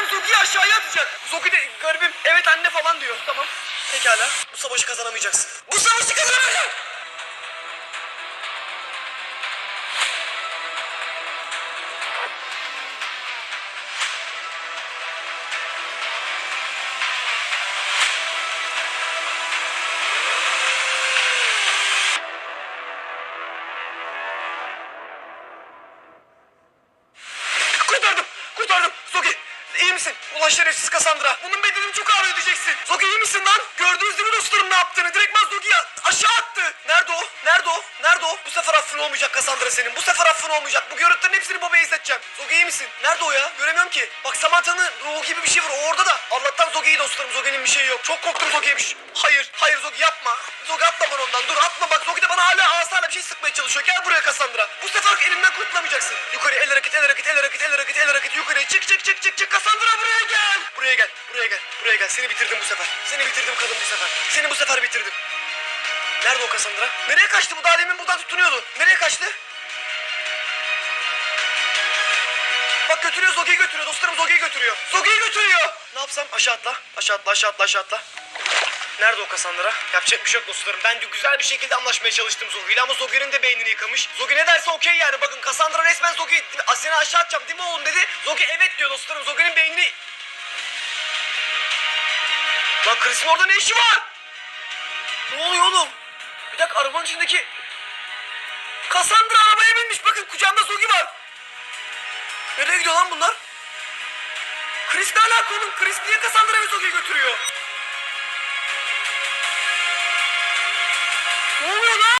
hem Zoki'yi aşağıya atacak. Zoki de garibim evet anne falan diyor. Tamam. Pekala. Bu savaşı kazanamayacaksın. Bu savaşı kazanamayacaksın. Kurtardım. İyi misin? Ulan şerefsiz Cassandra. Bunun bedelini çok ağır ödeyeceksin. Zoki iyi misin lan? Gördünüz değil mi dostlarım ne yaptığını? Direktman Zoki'yi aşağı attı. Nerede o? Nerede o? Nerede o? Bu sefer affın olmayacak Cassandra senin. Bu sefer affın olmayacak. Bu görüntülerin hepsini babaya izleteceğim. Zoki iyi misin? Nerede o ya? Göremiyorum ki. Bak Samantha'nın ruhu gibi bir şey var. O orada da. Allah'tan Zoki'yi dostlarım. Zoki'nin bir şeyi yok. Çok korktum şey. Hayır. Hayır Zoki yapma. Zoki atma bana ondan. Dur atma bak. Zoki de bana hala asayla bir şey sıkmaya çalışıyor. Gel buraya Cassandra. Bu sefer elimden kurtulamayacaksın. Yukarı el hareket, el hareket, el hareket, el hareket, el hareket. Çık çık çık çık çık. Cassandra buraya gel. Buraya gel. Buraya gel. Buraya gel. Seni bitirdim bu sefer. Seni bitirdim kadın bu sefer. Seni bu sefer bitirdim. Nerede o Cassandra? Nereye kaçtı bu? Daha demin buradan tutunuyordu. Nereye kaçtı? Bak götürüyor Zogi'yi götürüyor. Dostlarım Zogi'yi götürüyor. Zogi'yi götürüyor. Ne yapsam? Aşağı atla. Aşağı atla aşağı atla aşağı atla. Nerede o Cassandra? Yapacak bir şey yok dostlarım. Ben de güzel bir şekilde anlaşmaya çalıştım Zogi'yle ama Zogi'nin de beynini yıkamış. Zogi ne derse okey yani. Bakın Cassandra resmen Zogi seni aşağı atacağım değil mi oğlum dedi. Zogi evet diyor dostlarım. Zogi'nin beynini... Lan Chris'in orada ne işi var? Ne oluyor oğlum? Bir dakika arabanın içindeki... Cassandra arabaya binmiş. Bakın kucağımda Zogi var. Nereye gidiyor lan bunlar? Chris ne alaka oğlum? Chris niye Cassandra ve Zogi'yi götürüyor?